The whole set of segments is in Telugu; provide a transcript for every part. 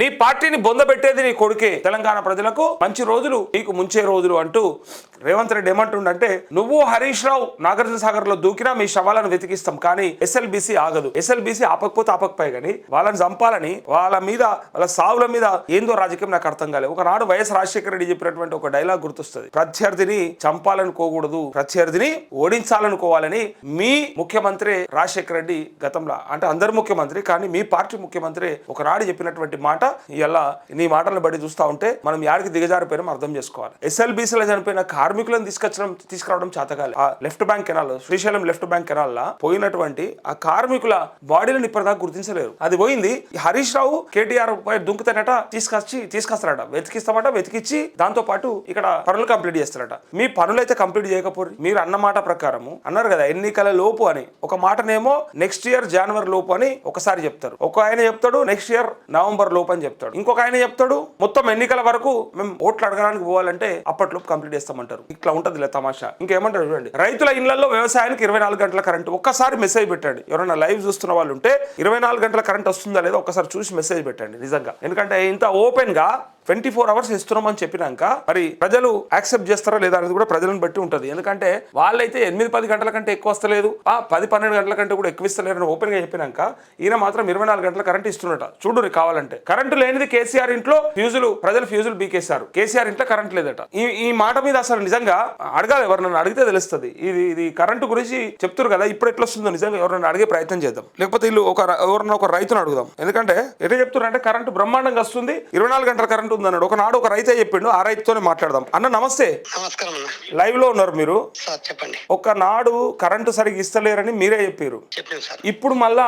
నీ పార్టీని బొందబెట్టేది నీ కొడుకే. తెలంగాణ ప్రజలకు మంచి రోజులు నీకు ముంచే రోజులు అంటూ రేవంత్ రెడ్డి ఏమంటుండంటే నువ్వు హరీష్ రావు నాగార్జున సాగర్లో దూకినా మీ శవాలను వెతికిస్తాం కానీ ఎస్ఎల్బిసి ఆగదు. ఎస్ఎల్బిసి ఆపకపోతే ఆపకపోయి కానీ వాళ్ళని చంపాలని వాళ్ళ మీద వాళ్ళ సావుల మీద ఏందో రాజకీయం నాకు అర్థం కాలేదు. ఒకనాడు వైఎస్ రాజశేఖర రెడ్డి చెప్పినటువంటి ఒక డైలాగ్ గుర్తొస్తుంది. ప్రత్యర్థిని చంపాలనుకోకూడదు ప్రత్యర్థిని ఓడించాలనుకోవాలని మీ ముఖ్యమంత్రి రాజశేఖర రెడ్డి గతంలో అంటే అందరు ముఖ్యమంత్రి కానీ మీ పార్టీ ముఖ్యమంత్రి ఒకనాడు చెప్పినటువంటి మాట ఇలా నీ మాటలను బట్టి చూస్తా ఉంటే మనం యాడికి దిగజారిపోయినా అర్థం చేసుకోవాలి. ఎస్ఎల్బీసీలో చనిపోయిన కార్మికులను తీసుకొచ్చడం తీసుకురావడం చేతగాలి. ఆ left bank canal Srisailam left bank canal లా పోయినటువంటి ఆ కార్మికుల బాడీలను ఇప్పటిదాకా గుర్తించలేరు. అది పోయింది హరీష్ రావు కేటీఆర్ పై దుంకుతానట తీసుకొచ్చి తీసుకొస్తారట వెతికిస్తామట వెతికిచ్చి దాంతో పాటు ఇక్కడ పనులు కంప్లీట్ చేస్తారట. మీ పనులు అయితే కంప్లీట్ చేయకపోరు. మీరు అన్న మాట ప్రకారము అన్నారు కదా ఎన్నికల లోపు అని. ఒక మాటనేమో నెక్స్ట్ ఇయర్ జనవరి లోపు అని ఒకసారి చెప్తారు. ఒక ఆయన చెప్తాడు నెక్స్ట్ ఇయర్ నవంబర్ లోపు అని చెప్తాడు. ఇంకొక ఆయన చెప్తాడు మొత్తం ఎన్నికల వరకు మేము ఓట్లు అడగడానికి పోవాలంటే అప్పట్లోపు కంప్లీట్ చేస్తామంటారు. ఇట్లా ఉంటది తమాషా. ఇంకేమంటారు చూడండి. రైతుల ఇళ్ళలో వ్యవసాయానికి ఇరవై నాలుగు గంటల కరెంట్ ఒక్కసారి మెసేజ్ పెట్టండి. ఎవరైనా లైవ్ చూస్తున్న వాళ్ళు ఉంటే ఇరవై నాలుగు గంటల కరెంట్ వస్తుందా లేదా ఒక్కసారి చూసి మెసేజ్ పెట్టండి నిజంగా. ఎందుకంటే ఇంత ఓపెన్గా ట్వంటీ ఫోర్ అవర్స్ ఇస్తున్నామని చెప్పినాక మరి ప్రజలు యాక్సెప్ట్ చేస్తారా లేదా అనేది కూడా ప్రజలను బట్టి ఉంటుంది. ఎందుకంటే వాళ్ళైతే ఎనిమిది పది గంటల కంటే ఎక్కువ వస్తలేదు. ఆ పది పన్నెండు గంటల కంటే కూడా ఎక్కువ ఇస్తలేరని ఓపెన్గా చెప్పినాక ఈయన మాత్రం ఇరవై నాలుగు గంటల కరెంట్ ఇస్తున్నట చూడు కావాలంటే. కరెంటు లేనిది కేసీఆర్ ఇంట్లో ఫ్యూజులు ప్రజలు ఫ్యూజులు బీకేశారు కేసీఆర్ ఇంట్లో కరెంట్ లేదట. ఈ ఈ మాట మీద అసలు నిజంగా అడగాలి ఎవరినైనా అడిగితే తెలుస్తుంది. ఇది ఇది కరెంటు గురించి చెప్తారు కదా ఇప్పుడు ఎట్లా వస్తుందో నిజంగా ఎవరైనా అడిగే ప్రయత్నం చేద్దాం. లేకపోతే వీళ్ళు ఒక ఎవరైనా ఎవరన్నా ఒక రైతును అడుగుదాం. ఎందుకంటే ఎట్లా చెప్తున్నారు అంటే కరెంటు బ్రహ్మాండంగా వస్తుంది. ఇరవై నాలుగు గంటల కరెంట్ ఉందన్నాడు ఒకనాడు ఒక రైతే చెప్పిండు ఆ రైతుతోనే మాట్లాడదాం. అన్న నమస్తే. నమస్కారం లైవ్లో ఉన్నారు మీరు? చెప్పండి. ఒకనాడు కరెంటు సరిగ్గా ఇస్తలేరని మీరే చెప్పారు ఇప్పుడు మళ్ళా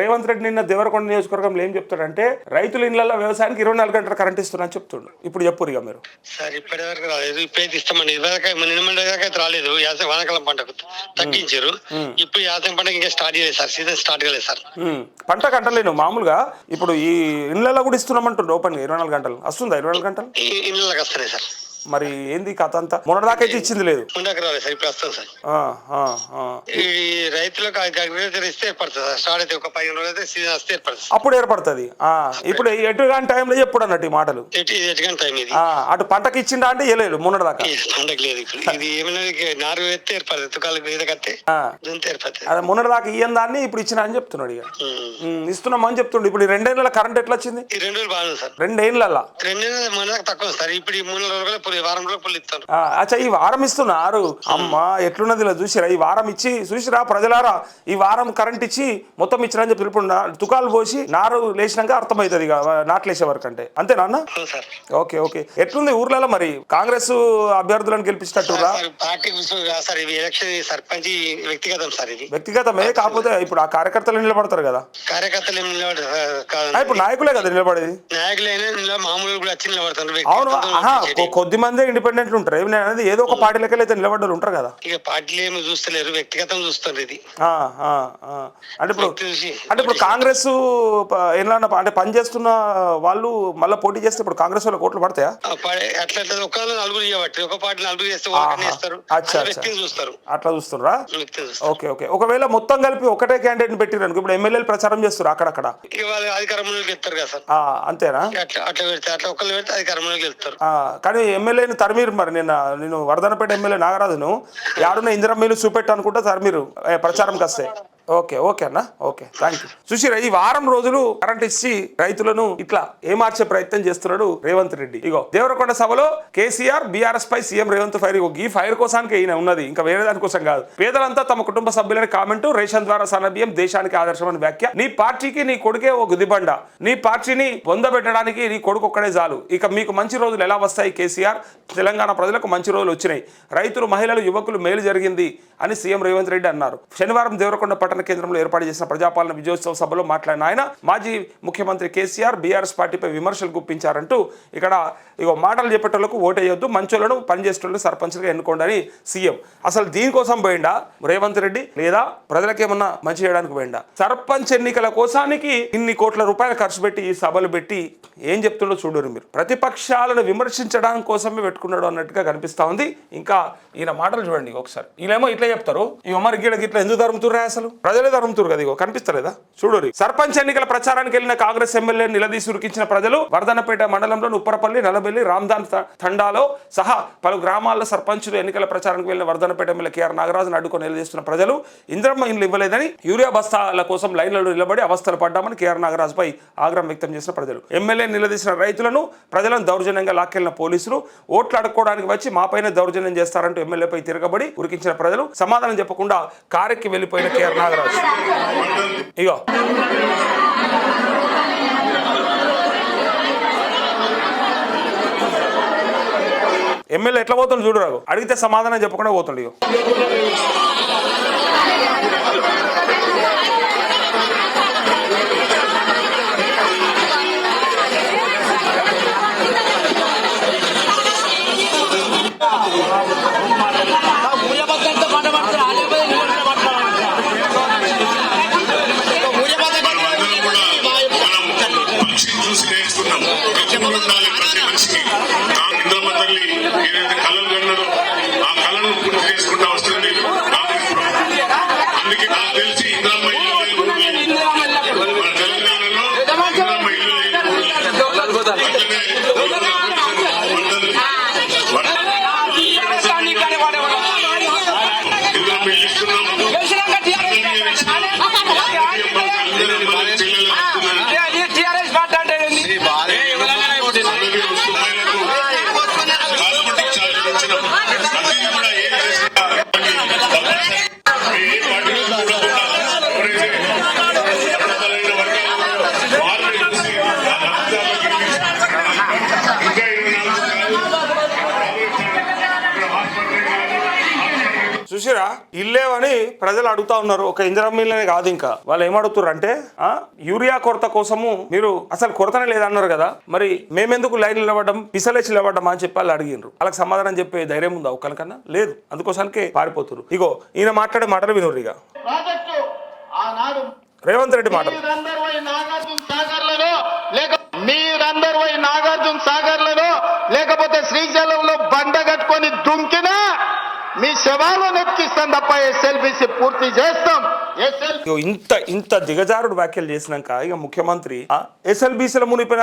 రేవంత్ రెడ్డి నిన్న దేవరకొండ నియోజకవర్గంలో ఏం చెప్తాడంటే రైతుల ఇళ్ళలో వ్యవసాయానికి ఇరవై నాలుగు గంటల కరెంట్ ఇస్తున్నా అని చెప్తుండు. ఇప్పుడు చెప్పు ఇక మీరు. సార్ ఇప్పటి వరకు రాలేదు ఇప్పుడైతే ఇస్తామండి ఇదివరకు రాలేదు. యాసంగి వానాకాలం పంటకు తగ్గించారు. ఇప్పుడు యాసంగి పంటకు ఇంకా స్టార్ట్ చేయలేదు సార్. సీజన్ స్టార్ట్ కాలేదు సార్. పంట కంటలేను మామూలుగా. ఇప్పుడు ఈ ఇళ్ళలో కూడా ఇస్తున్నామంటుండ్రు ఓపెన్ ఇరవై నాలుగు గంటలు. వస్తుందా ఇరవై నాలుగు గంటలు ఈ ఇళ్ళకి వస్తున్నాయి సార్ మరి ఏంది కథ అంతా? మొన్నటిదాకైతే ఇచ్చింది లేదు. ముందుకు రాలేదు సార్. ఇప్పుడు సార్. ఈ రైతులకు అగ్రికల్చర్ ఇస్తే ఏర్పడుతుంది స్టార్ట్ అయితే ఒక పదిహేను రోజులు అయితే సీజన్ వస్తే ఏర్పడుతుంది అప్పుడు ఏర్పడుతుంది. ఇప్పుడు ఎటు కాని టైంలో చెప్పుడు అన్నట్టు ఈ మాటలు? ఎటు టైం ఇది. అటు పంటకి ఇచ్చిండా అంటే ఇవ్వలేదు మొన్నటిదాకా? పంటకు లేదు ఇది ఏమైనా నారు వేస్తే ఏర్పడుతుంది తుకాలకు మీద దుంతే ఏర్పడుతుంది. అదే మొన్నటిదాకా ఇయ్యం దాన్ని ఇప్పుడు ఇచ్చిన అని చెప్తున్నాడు ఇక. ఉమ్, ఇస్తున్నామని చెప్తుండు. ఇప్పుడు ఈ రెండేళ్ళ కరెంట్ ఎట్లా వచ్చింది? ఈ రెండు రోజులు బాగుంది సార్. రెండేళ్ళ రెండు నెలలు మన తక్కువ సార్. ఇప్పుడు ఈ మూడు రోజులు వారం ఆ, అచ్చా ఈ వారం ఇస్తున్నారు. అమ్మా ఎట్లున్నది చూసిరా? ఈ వారం ఇచ్చి చూసిరా ప్రజలారా? ఈ వారం కరెంట్ ఇచ్చి మొత్తం ఇచ్చిరని చెప్పి ఇప్పుడు నా- తుకాలు పోసి నారు లేచినాక అర్థమవుతుంది ఇక నాట్లు వేసే వరకు అంటే అవును సార్. Okay okay. ఎట్లుంది ఊర్లలో మరి? కాంగ్రెస్ అభ్యర్థులను గెలిపించినట్టురా? ఇది సర్పంచ్ వ్యక్తిగతం సార్ ఇది. వ్యక్తిగతమే కాకపోతే ఇప్పుడు ఆ కార్యకర్తలు నిలబడతారు కదా? కార్యకర్తలు ఇప్పుడు నాయకులే కదా నిలబడేది? నాయకులైనా నిల మామూలు కూడా వచ్చి నిలబడతారు. అవును కొద్ది మందే ఇండిపెండెంట్లు ఉంటారు. నేను అనేది ఏదో ఒక పార్టీలకి అయితే నిలబడ్డలు ఉంటారు కదా. ఇక పార్టీలు ఏమి చూస్తలేరు వ్యక్తిగతం చూస్తారు ఇది. అంటే ఇప్పుడు అంటే ఇప్పుడు కాంగ్రెస్ ఏమన్నా అంటే పని చేస్తున్న వాళ్ళు మళ్ళీ పోటీ చేస్తే ఇప్పుడు కాంగ్రెస్ వాళ్ళకి ఓట్లు పడతాయా? అట్లా ఒక నలుగురు చేయబట్టి ఒక పార్టీ నలుగురు చేస్తే చూస్తారు. అట్లా చూస్తారు. Okay okay. ఒకవేళ మొత్తం కలిపి ఒకటే క్యాండిడేట్ పెట్టిరు అనుకో ఇప్పుడు ఎమ్మెల్యేలు ప్రచారం చేస్తారు అక్కడక్కడ. వాళ్ళు అధికారంలోకి వెళ్తారు కదా సార్. అంతేనా? అట్లా పెడితే అట్లా ఒకళ్ళు పెడితే అధికారంలోకి వెళ్తారు. కానీ ఎమ్మెల్యేని తరిమీరు మరి నిన్న నేను వరదనపేట ఎమ్మెల్యే నాగరాజును యాడున్న ఇందిరమ్మీలు చూపెట్టు అనుకుంటా తరిమీరు ప్రచారం ప్రచారంకి వస్తే ఓకే ఓకే అన్న. ఓకే థ్యాంక్ యూ సుశీర ఈ వారం రోజులు కరెంట్ ఇచ్చి రైతులను ఇట్లా ఏమార్చే ప్రయత్నం చేస్తున్నాడు రేవంత్ రెడ్డి. ఇగో దేవరకొండ సభలో కేసీఆర్ బీఆర్ఎస్ పై సీఎం రేవంత్ ఫైర్. ఇగో ఈ ఫైర్ కోసానికి ఈయన ఉన్నది. ఇంకా వేరే దానికోసం కాదు. పేదలంతా తమ కుటుంబ సభ్యులని కామెంట్ రేషన్ ద్వారా సన్నబియ్యం దేశానికి ఆదర్శమని వ్యాఖ్య. నీ పార్టీకి నీ కొడుకే ఓ గుదిబండ. నీ పార్టీని పొందబెట్టడానికి నీ కొడుకు ఒక్కడే చాలు ఇక మీకు మంచి రోజులు ఎలా వస్తాయి కేసీఆర్? తెలంగాణ ప్రజలకు మంచి రోజులు వచ్చినాయి. రైతులు మహిళలు యువకులు మేలు జరిగింది అని సీఎం రేవంత్ రెడ్డి అన్నారు. శనివారం దేవరకొండ పట్టణ కేంద్రంలో ఏర్పాటు చేసిన ప్రజాపాలన విజయోత్సవ సభలో మాట్లాడిన ఆయన మాజీ ముఖ్యమంత్రి కేసీఆర్ బీఆర్ఎస్ పార్టీపై విమర్శలు గుప్పించారంటూ ఇక్కడ ఇగో మాటలు చెప్పేటోళ్ళకు ఓటేయొద్దు మంచోళ్ళను పనిచేసేటోళ్ళు సర్పంచ్గా ఎన్నుకోండి అని సీఎం. అసలు దీనికోసం పోయిండా రేవంత్ రెడ్డి? లేదా ప్రజలకేమన్నా మంచి చేయడానికి పోయిండా? సర్పంచ్ ఎన్నికల కోసానికి ఇన్ని కోట్ల రూపాయలు ఖర్చు పెట్టి ఈ సభలు పెట్టి ఏం చెప్తుండో చూడరు మీరు. ప్రతిపక్షాలను విమర్శించడం కోసమే పెట్టుకున్నాడు అన్నట్టుగా కనిపిస్తా ఉంది. ఇంకా ఈయన మాటలు చూడండి ఒకసారి. వీళ్ళేమో ఇట్లా చెప్తారు ఈ మరి గీడకి ఇట్లా ఎందుకు తరుముతుర్రా అసలు? ప్రజలే తరుముతురు కదా ఇగో కనిపిస్తలేదా? చూడరు. సర్పంచ్ ఎన్నికల ప్రచారానికి వెళ్ళిన కాంగ్రెస్ ఎమ్మెల్యే నిలదీసి ఉరికించిన ప్రజలు వర్ధనపేట మండలంలోని ఉప్పరపల్లి నలబెల్లి రామ్దాన్ తండాలో సహా పలు గ్రామాల్లో సర్పంచులు ఎన్నికల ప్రచారానికి వెళ్ళిన వర్ధనపేట ఎమ్మెల్యే కేఆర్ నాగరాజును అడ్డుకొని నిలదీస్తున్న ప్రజలు ఇంద్రమ్మ ఇండ్లు ఇవ్వలేదని యూరియా బస్తాల కోసం లైన్లలో నిలబడి అవస్థలు పడ్డామని కేఆర్ నాగరాజుపై ఆగ్రహం వ్యక్తం చేసిన ప్రజలు. ఎమ్మెల్యే నిలదీసిన రైతులను ప్రజలను దౌర్జన్యంగా లాక్కెళ్ళిన పోలీసులు ఓట్లు అడుక్కోవడానికి వచ్చి మాపైన దౌర్జన్యం చేస్తారంటూ ఎమ్మెల్యేపై తిరగబడి ఉరికించిన ప్రజలు సమాధానం చెప్పకుండా కారెక్కి వెళ్ళిపోయిన కేఆర్ నాగరాజు ఇగో. ఎమ్మెల్యే ఎట్లా పోతుండు చూడరాగు అడిగితే సమాధానం చెప్పకుండా పోతుండు ఇగో. ప్రజలు అడుగుతా ఉన్నారు ఒక ఇందిరమ్మిల్లనే కాదు ఇంకా. వాళ్ళు ఏం అడుగుతారు అంటే యూరియా కొరత కోసము మీరు అసలు కొరతనే లేదన్నారు కదా మరి మేమెందుకు లైన్ నిలబడ్డం పిసలేసి నిలబడ్డం అని చెప్పి వాళ్ళు అడిగినారు వాళ్ళకి సమాధానం చెప్పే ధైర్యం ఉందా ఒక్కరికన్నా లేదు. అందుకోసానికే పారిపోతున్నారు ఇగో ఈయన మాట్లాడే మాటలు వినుర్రు ఇక రేవంత్ రెడ్డి లేక మీరందరూ పోయి నాగార్జున సాగర్లలో లేకపోతే శ్రీశైలంలో బండ కట్టుకొని దుంకినా మీ శవాలు నెత్తిస్తాం తప్ప ఎస్ఎల్బిసి పూర్తి చేస్తాం. ఇంత ఇంత దిగజారుడు వ్యాఖ్యలు చేసినాక ఇక ముఖ్యమంత్రి ఎస్ఎల్బీసీల మునిపిన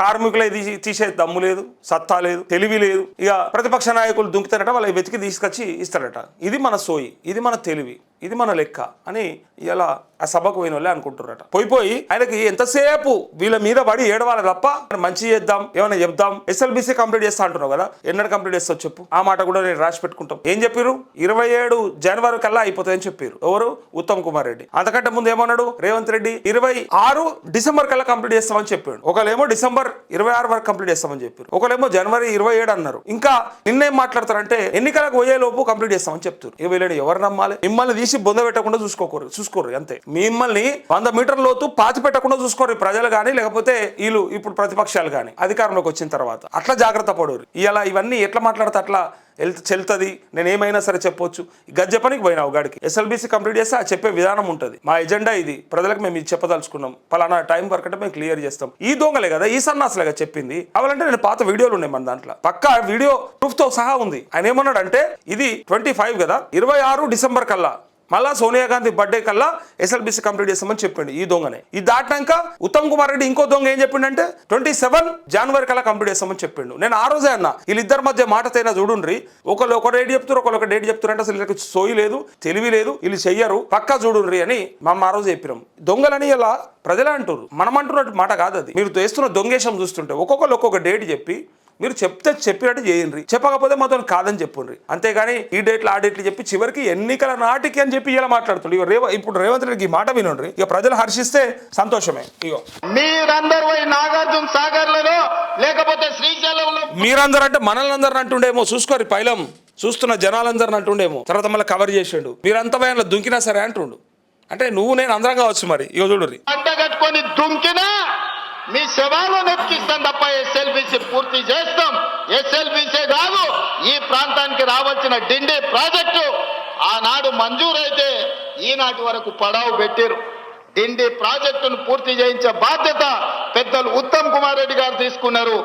కార్మికులు తీసి తీసే దమ్ము లేదు సత్తా లేదు తెలివి లేదు. ఇక ప్రతిపక్ష నాయకులు దుంకుతారట వాళ్ళ వెతికి తీసుకొచ్చి ఇస్తారట. ఇది మన సోయి ఇది మన తెలివి. ఇది మన లెక్క అని ఇలా ఆ సభకు పోయిన వాళ్ళే అనుకుంటున్నారట. పోయి పోయి ఆయనకి ఎంతసేపు వీళ్ళ మీద పడి ఏడవాలి తప్ప మంచి చేద్దాం ఏమైనా చెప్దాం ఎస్ఎల్బీసీ కంప్లీట్ చేస్తా అంటున్నావు కదా ఎన్నడు కంప్లీట్ చేస్తావు చెప్పు. ఆ మాట కూడా నేను రాసి పెట్టుకుంటాం. ఏం చెప్పారు ఇరవై ఏడు జనవరి కల్లా అయిపోతాయని చెప్పారు ఎవరు? ఉత్తమ్ కుమార్ రెడ్డి. అంతకంటే ముందు ఏమన్నాడు? రేవంత్ రెడ్డి ఇరవై ఆరు డిసెంబర్ కల్లా కంప్లీట్ చేస్తామని చెప్పాడు ఒకళ్ళేమో డిసెంబర్ ఇరవై ఆరు వరకు కంప్లీట్ చేస్తామని చెప్పారు ఒకళ్ళేమో జనవరి ఇరవై ఏడు అన్నారు. ఇంకా నిన్నేం మాట్లాడతారంటే ఎన్నికలకు పోయే లోపు కంప్లీట్ చేస్తామని చెప్తారు ఇక వీళ్ళని ఎవరు నమ్మాలి? మిమ్మల్ని తీసి బొంద పెట్టకుండా చూసుకోకూరు చూసుకోరు అంతే. మిమ్మల్ని వంద మీటర్ లోతు పాతి పెట్టకుండా చూసుకోరు ప్రజలు కానీ లేకపోతే వీళ్ళు ఇప్పుడు ప్రతిపక్షాలు కానీ అధికారంలోకి వచ్చిన తర్వాత. అట్లా జాగ్రత్త పడరు. ఇలా ఇవన్నీ ఎట్లా మాట్లాడితే అట్లా వెళ్తే చెల్తుంది. నేను ఏమైనా సరే చెప్పొచ్చు. గజ్జ పనికి పోయినావు గాడికి. ఎస్ఎల్బీసీ కంప్లీట్ చేస్తే ఆ చెప్పే విధానం ఉంటుంది. మా ఎజెండా ఇది. ప్రజలకు మేము ఇది చెప్పదలుచుకున్నాం. పలానా టైం వరకు అంటే మేము క్లియర్ చేస్తాం. ఈ దొంగలే కదా ఈ సన్నాసులుగా చెప్పింది. కావాలంటే నేను పాత వీడియోలు ఉన్నాయి మన దాంట్లో. పక్క వీడియో ప్రూఫ్తో సహా ఉంది. ఆయన ఏమన్నాడంటే ఇది ట్వంటీ ఫైవ్ కదా ఇరవై ఆరు డిసెంబర్ కల్లా. మళ్ళా సోనియా గాంధీ బర్త్డే కల్లా ఎస్ఎల్బిసి కంప్లీట్ చేస్తామని చెప్పిండు ఈ దొంగనే. ఇది దాటినాక ఉత్తమ్ కుమార్ రెడ్డి ఇంకో దొంగ ఏం చెప్పిండంటే ట్వంటీ సెవెన్ జనవరి కల్లా కంప్లీట్ చేస్తామని చెప్పిండు. నేను ఆ రోజే అన్న వీళ్ళిద్దరి మధ్య మాట తేనా చూడుండ్రి. ఒకళ్ళు ఒక డేట్ చెప్తారు ఒకళ్ళు ఒక డేట్ చెప్తారు అంటే అసలు వీళ్ళకి సోయి లేదు తెలివి లేదు వీళ్ళు చెయ్యరు పక్కా చూడుండ్రి అని మా ఆ రోజు చెప్పినాం. దొంగలని ఇలా ప్రజలే అంటారు మనం అంటున్నట్టు మాట కాదు అది మీరు చేస్తున్న దొంగేశం చూస్తుంటే ఒక్కొక్కరు ఒక్కొక్క డేట్ చెప్పి మీరు చెప్తే చెప్పినట్టు చేయండి. చెప్పకపోతే మాతో కాదని చెప్పుండ్రి. అంతేగాని ఈ డేట్లు ఆ డేట్లు చెప్పి చివరికి ఎన్నికల నాటికి అని చెప్పి ఇలా మాట్లాడుతుండ్రు. ఇక రేవ ఇప్పుడు రేవంత్ రెడ్డికి ఈ మాట వినండి. ఇక ప్రజలు హర్షిస్తే సంతోషమే. ఇగో. మీరందరూ పోయి నాగార్జున సాగర్లలో లేకపోతే శ్రీశైలంలో మీరందరూ అంటే మనల్ని అందరిని అంటుండేమో. చూసుకోరు పైలం. చూస్తున్న జనాలందరిని అంటుండేమో. తర్వాత మళ్ళీ కవర్ చేసిండు. మీరంతా భయంలో దుంకినా సరే అంటుండు. అంటే నువ్వు నేను అందరం కావచ్చు మరి. బండ కట్టుకొని దుంకినా మీ శవాలను నెత్తిస్తాం తప్ప ఎస్ఎల్బిసి పూర్తి చేస్తాం. ఎస్ఎల్బిసి కాదు ఈ ప్రాంతానికి రావాల్సిన డిండి ప్రాజెక్టు. ఆనాడు మంజూరైతే ఈనాటి వరకు పడావు పెట్టారు. డిండి ప్రాజెక్టును పూర్తి చేయించే బాధ్యత పెద్దలు ఉత్తమ్ కుమార్ రెడ్డి గారు తీసుకున్నారు.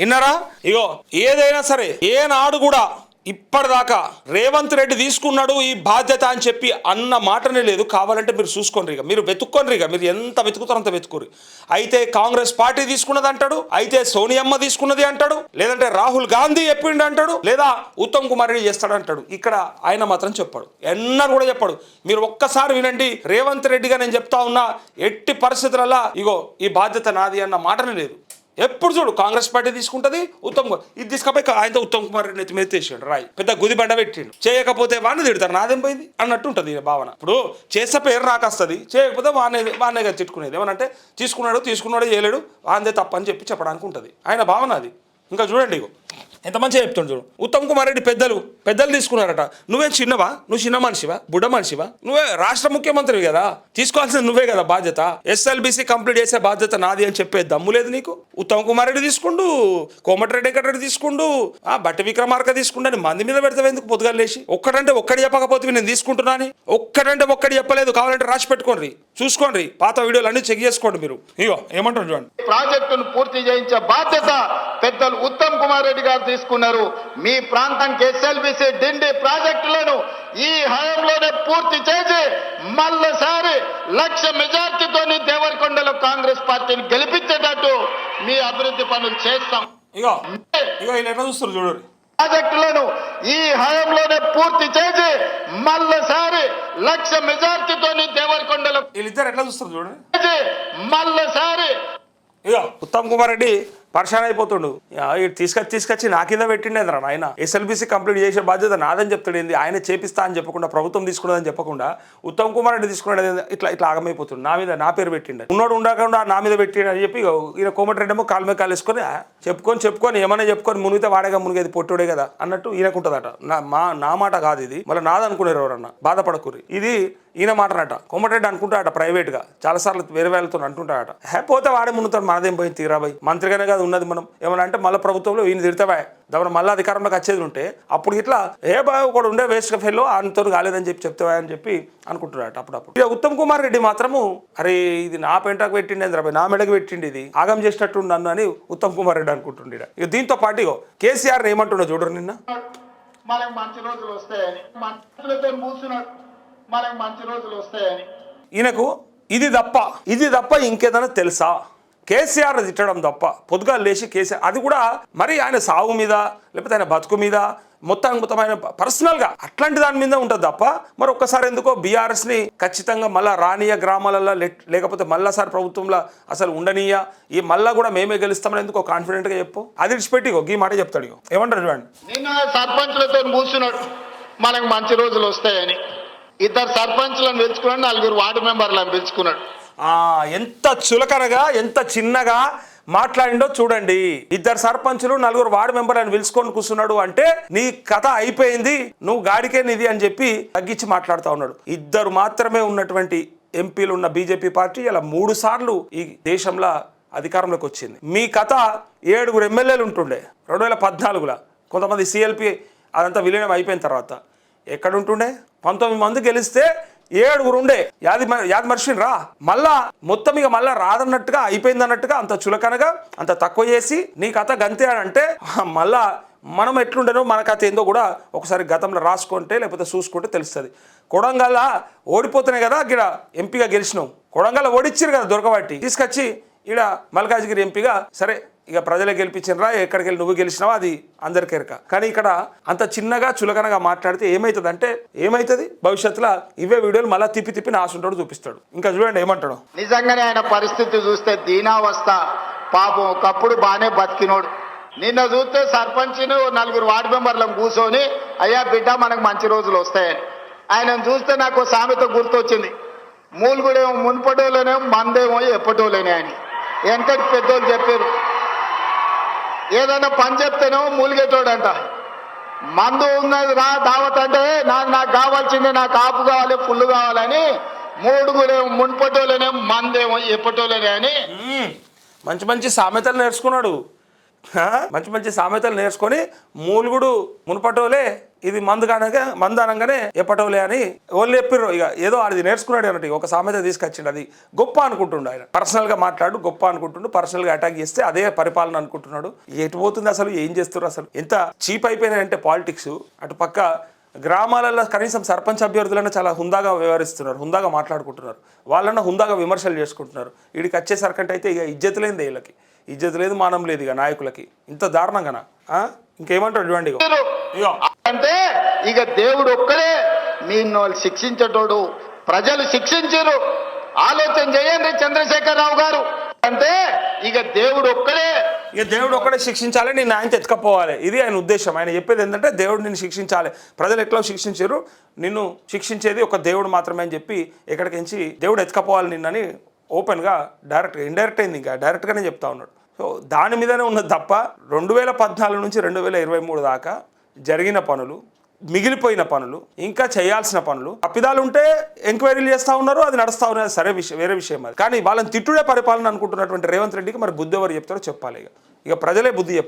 విన్నారా? ఇగో ఏదైనా సరే ఏనాడు కూడా ఇప్పటిదాకా రేవంత్ రెడ్డి తీసుకున్నాడు ఈ బాధ్యత అని చెప్పి అన్న మాటనే లేదు. కావాలంటే మీరు చూసుకోండి ఇక. మీరు వెతుక్కోండి ఇక. మీరు ఎంత వెతుకుతారో అంత వెతుకురు అయితే కాంగ్రెస్ పార్టీ తీసుకున్నది అంటాడు. అయితే సోనియమ్మ తీసుకున్నది అంటాడు. లేదంటే రాహుల్ గాంధీ చెప్పిండు అంటాడు. లేదా ఉత్తమ్ కుమార్ రెడ్డి చేస్తాడు అంటాడు. ఇక్కడ ఆయన మాత్రం చెప్పాడు. ఎన్నరు కూడా చెప్పాడు. మీరు ఒక్కసారి వినండి. రేవంత్ రెడ్డిగా నేను చెప్తా ఉన్నా ఎట్టి పరిస్థితులలో ఇగో ఈ బాధ్యత నాది అన్న మాటనే లేదు. ఎప్పుడు చూడు కాంగ్రెస్ పార్టీ తీసుకుంటది ఉత్తమ్ కుమార్ ఇది తీసుకపోయి ఆయనతో ఉత్తమ్ కుమార్ రెడ్డి నెత్తి మీద తీసాడు రాయి. పెద్ద గుది బండ పెట్టిండు. చేయకపోతే వాడిని తిడతారు నాదేం పోయింది? అన్నట్టు ఉంటుంది ఈయన భావన. ఇప్పుడు చేస్తే పేరు రాకొస్తుంది చేయకపోతే వానే వానే తిట్టుకునేది. ఏమనంటే తీసుకున్నాడు తీసుకున్నాడు చేయలేడు వాందే తప్పని చెప్పి చెప్పడానికి ఉంటుంది. ఆయన భావన అది. ఇంకా చూడండి ఇగో. ఎంత మంచిగా చెప్తుండు చూడు. ఉత్తమ్ కుమార్ రెడ్డి పెద్దలు పెద్దలు తీసుకున్నారట. నువ్వేం చిన్నవా? నువ్వు చిన్న మనిషివా? బుడ్డ మనిషివా? నువ్వే రాష్ట్ర ముఖ్యమంత్రివి కదా? తీసుకోవాల్సింది నువ్వే కదా బాధ్యత. ఎస్ఎల్బిసి కంప్లీట్ చేసే బాధ్యత నాది అని చెప్పే దమ్ము లేదు నీకు. ఉత్తమ్ కుమార్ రెడ్డి తీసుకుండు కోమటిరెడ్డి వెంకటరెడ్డి తీసుకుండు ఆ బట్టి విక్రమార్క తీసుకుండని మంది మీద పెడతావు ఎందుకు పొద్దుగా లేచి? ఒక్కడంటే ఒక్కడి చెప్పకపోతే నేను తీసుకుంటున్నాను ఒక్కడంటే ఒక్కడి చెప్పలేదు. కావాలంటే రాసి పెట్టుకోండి. చూసుకోండి. పాత వీడియోలు అన్ని చెక్ చేసుకోండి మీరు. ఇగో ఏమంటారు చూడండి. ప్రాజెక్టును పూర్తి చేయించే బాధ్యత పెద్దలు ఉత్తమ్ కుమార్ రెడ్డి గారు తీసుకున్నారు. మీ ప్రాంతానికి ఎస్ఎల్బిసి డిండి ప్రాజెక్టులను ఈ హయాంలోనే పూర్తి చేసి మళ్ళీసారి లక్ష మెజార్టీతోని దేవరకొండలో కాంగ్రెస్ పార్టీని గెలిపించేటట్టు మీ అభివృద్ధి పనులు చేస్తాం. ఇగో ఇగో చూస్తారు చూడండి ప్రాజెక్టులను ఈ హయాంలోనే పూర్తి చేసి మళ్ళీసారి లక్ష మెజార్టీతోని దేవరకొండలో వీళ్ళిద్దరు ఎట్లా చూస్తారు చూడండి మళ్ళీసారి ఇక ఉత్తమ్ కుమార్ రెడ్డి పర్షాన్ అయిపోతుండు. తీసుకొచ్చి తీసుకొచ్చి నా కింద పెట్టిండేంద్రా ఆయన ఎస్ఎల్బిసి కంప్లీట్ చేసే బాధ్యత నాదని చెప్తాడు ఆయన చేపిస్తా అని చెప్పకుండా ప్రభుత్వం తీసుకున్నదని చెప్పకుండా ఉత్తమ్ కుమార్ రెడ్డి తీసుకున్నాడు ఇట్లా ఇట్లా ఆగమైపోతుంది నా మీద నా పేరు పెట్టిండు. ఉన్నోడు ఉండకుండా నా మీద పెట్టిండు అని చెప్పి ఈయన కోమటిరెడ్డి ఏమో కాలు మీద కాలు వేసుకొని చెప్పుకొని చెప్పుకొని ఏమైనా చెప్పుకొని మునిగితే వాడేగా మునిగేది పొట్టుడే కదా అన్నట్టు ఈయనకుంటుందట. నా మా నా మాట కాదు ఇది. మళ్ళీ నాదనుకునేరు ఎవరన్నా? బాధపడకూరి ఇది ఈయన మాటనట కోమటిరెడ్డి అనుకుంటాడట ప్రైవేట్గా చాలా సార్లు వేరే వాళ్ళతో అంటుంటాడట. హే పోతే వాడే మునుతాడు మనదేం పోయింది తీరాబాయి మంత్రిగానే కాదు ఉన్నది మనం. ఏమన్నా అంటే మళ్ళీ ప్రభుత్వంలో ఈయన తిడతావా? దాని మళ్ళీ అధికారంలోకి వచ్చేది ఉంటే అప్పుడు ఇట్లా ఏ బాయ్ ఒకడు ఉండే వేస్ట్ ఫెల్లో ఆయనతో కాలేదని చెప్పి చెప్తావా అని చెప్పి అనుకుంటున్నాడు అప్పుడప్పుడు. ఇక ఉత్తమ్ కుమార్ రెడ్డి మాత్రము అరే ఇది నా పెంటకు పెట్టిండి అని నా మెడకు పెట్టిండి ఇది. ఆగం చేసినట్టు నన్ను అని ఉత్తమ్ కుమార్ రెడ్డి అనుకుంటుండే ఇక దీంతో పాటు కేసీఆర్ ఏమంటుండో చూడరు నిన్న? మనకు మంచి రోజులు వస్తాయని మంత్రులతో మూస్తున్నాడు మనకు మంచి రోజులు వస్తాయని. ఈయనకు ఇది తప్ప ఇది తప్ప ఇంకేదైనా తెలుసా? కేసీఆర్ తిట్టడం తప్ప పొద్దుగా లేచి కేసీఆర్ అది కూడా మరి ఆయన సాగు మీద లేకపోతే ఆయన బతుకు మీద మొత్తం మొత్తం ఆయన పర్సనల్గా అట్లాంటి దాని మీద ఉంటుంది తప్ప మరి ఒక్కసారి ఎందుకో బీఆర్ఎస్ని ఖచ్చితంగా మళ్ళా రానియ గ్రామాలలో లేకపోతే మళ్ళాసారి ప్రభుత్వంలో అసలు ఉండనీయ ఈ మళ్ళా కూడా మేమే గెలుస్తామని ఎందుకో కాన్ఫిడెంట్గా చెప్పు? అది విడిచిపెట్టి ఈ మాట చెప్తాడు ఏమంటారు చూడండి. నిన్న సర్పంచ్లతో మూస్తున్నాడు మనకు మంచి రోజులు వస్తాయని. ఇద్దరు సర్పంచ్లను పిలుచుకున్నాడు నలుగురు వార్డు మెంబర్లను పిలుచుకున్నాడు. ఎంత చులకనగా ఎంత చిన్నగా మాట్లాడిండో చూడండి. ఇద్దరు సర్పంచులు నలుగురు వార్డు మెంబర్లను పిలుచుకొని కూర్చున్నాడు అంటే నీ కథ అయిపోయింది నువ్వు గాడికే నిధి అని చెప్పి తగ్గించి మాట్లాడుతూ ఉన్నాడు. ఇద్దరు మాత్రమే ఉన్నటువంటి ఎంపీలు ఉన్న బీజేపీ పార్టీ ఇలా మూడు సార్లు ఈ దేశంలో అధికారంలోకి వచ్చింది. మీ కథ ఏడుగురు ఎమ్మెల్యేలు ఉంటుండే రెండు వేల పద్నాలుగులో. కొంతమంది సిఎల్పి అదంతా విలీనం అయిపోయిన తర్వాత. ఎక్కడుంటుండే? పంతొమ్మిది మంది గెలిస్తే ఏడుగురు ఉండే. యాది మ- యాది మర్షిని రా. మళ్ళా మొత్తం ఇక మళ్ళా రాదన్నట్టుగా అయిపోయింది అన్నట్టుగా అంత చులకనగా అంత తక్కువ చేసి నీ కథ గంతే అని అంటే మళ్ళా మనం ఎట్లుండేనో మన కథ ఏందో కూడా ఒకసారి గతంలో రాసుకుంటే లేకపోతే చూసుకుంటే తెలుస్తుంది. కొడంగల్ ఓడిపోతున్నాయి కదా ఇక్కడ ఎంపీగా గెలిచినావు కొడంగల్ ఓడిచ్చారు కదా దొరకబట్టి తీసుకొచ్చి ఈడ మల్కాజ్గిరి ఎంపీగా సరే ఇక ప్రజలే గెలిపించినరా? ఎక్కడికి వెళ్ళి నువ్వు గెలిచినావా? అది అందరికీ ఎరక. కానీ ఇక్కడ అంత చిన్నగా చులకనగా మాట్లాడితే ఏమవుతుంది అంటే ఏమవుతుంది భవిష్యత్తులో ఇవే వీడియోలు మళ్ళీ తిప్పి తిప్పి నాసుంటాడు చూపిస్తాడు. ఇంకా చూడండి ఏమంటాడు? నిజంగానే ఆయన పరిస్థితి చూస్తే దీనావస్థ. పాపం ఒకప్పుడు బాగానే బతికినోడు. నిన్న చూస్తే సర్పంచ్ను నలుగురు వార్డు మెంబర్లను కూర్చొని అయ్యా బిడ్డ మనకు మంచి రోజులు వస్తాయని. ఆయనను చూస్తే నాకు సామెత గుర్తొచ్చింది. మూలుగుడేమో మున్పటోలేనేమో మందేమో ఎప్పటోలేనే అని. వెనకటి పెద్దోళ్ళు చెప్పారు. ఏదైనా పని చెప్తేనేమో మూలిగేటోడంట. మందు ఉన్నది రా దావత్ అంటే నాకు నాకు కావాల్సింది నాకు ఆపు కావాలి ఫుల్ కావాలని మూడుగురేమో మున్పటోలేనేమో మందేమో ఎప్పటోలేనే అని. మంచి మంచి సామెతలు నేర్చుకున్నాడు. మంచి మంచి సామెతలు నేర్చుకొని మూలుగుడు మునుపటోలే ఇది మందు కానగా మందు అనగానే ఎప్పటోలే అని వాళ్ళు చెప్పిర్రు. ఇక ఏదో అది నేర్చుకున్నాడు అన్నట్టు. ఒక సామెత తీసుకొచ్చిండు అది. గొప్ప అనుకుంటుండు ఆయన. పర్సనల్గా మాట్లాడు గొప్ప అనుకుంటుండు. పర్సనల్గా అటాక్ చేస్తే అదే పరిపాలన అనుకుంటున్నాడు. ఎటు పోతుంది అసలు? ఏం చేస్తున్నారు అసలు? ఎంత చీప్ అయిపోయినాయంటే పాలిటిక్స్ అటు పక్క గ్రామాలలో కనీసం సర్పంచ్ అభ్యర్థులను చాలా హుందాగా వ్యవహరిస్తున్నారు. హుందాగా మాట్లాడుకుంటున్నారు. వాళ్ళన్న హుందాగా విమర్శలు చేసుకుంటున్నారు. వీడికి వచ్చేసరికంటే అయితే ఇక ఇజ్జత్ లేనిదే వీళ్ళకి. ఇజ్జత్ లేదు మానం లేదు ఇక నాయకులకి. ఇంత దారుణంగానా? ఆ? ఇంకేమంటారు చూడండి అంటే ఇక దేవుడు ఒక్కడే వాళ్ళు శిక్షించేటోడు. ప్రజలు శిక్షించారు. ఆలోచన చేయండి చంద్రశేఖరరావు గారు. అంటే ఇక దేవుడు ఒక్కడే ఇక దేవుడు ఒక్కడే శిక్షించాలి నేను ఆయన ఎత్తుకపోవాలి ఇది ఆయన ఉద్దేశం. ఆయన చెప్పేది ఏంటంటే దేవుడు నిన్ను శిక్షించాలి. ప్రజలు ఎట్లా శిక్షించారు? నిన్ను శిక్షించేది ఒక దేవుడు మాత్రమే అని చెప్పి ఎక్కడికించి దేవుడు ఎత్తుకపోవాలి నిన్నని ఓపెన్గా డైరెక్ట్గా ఇండైరెక్ట్ అయింది ఇంకా. డైరెక్ట్గానే చెప్తా ఉన్నాడు. సో దాని మీదనే ఉన్నది తప్ప రెండు వేల పద్నాలుగు నుంచి రెండు వేల ఇరవై మూడు దాకా జరిగిన పనులు మిగిలిపోయిన పనులు ఇంకా చేయాల్సిన పనులు తప్పిదాలు ఉంటే ఎంక్వైరీలు చేస్తూ ఉన్నారు అది నడుస్తూ ఉన్నది సరే విషయం వేరే విషయం అది కానీ వాళ్ళని తిట్టుడే పరిపాలన అనుకుంటున్నటువంటి రేవంత్ రెడ్డికి మరి బుద్ధి ఎవరు చెప్తారో చెప్పాలి ఇక. ఇక ప్రజలే బుద్ధి చెప్పాలి.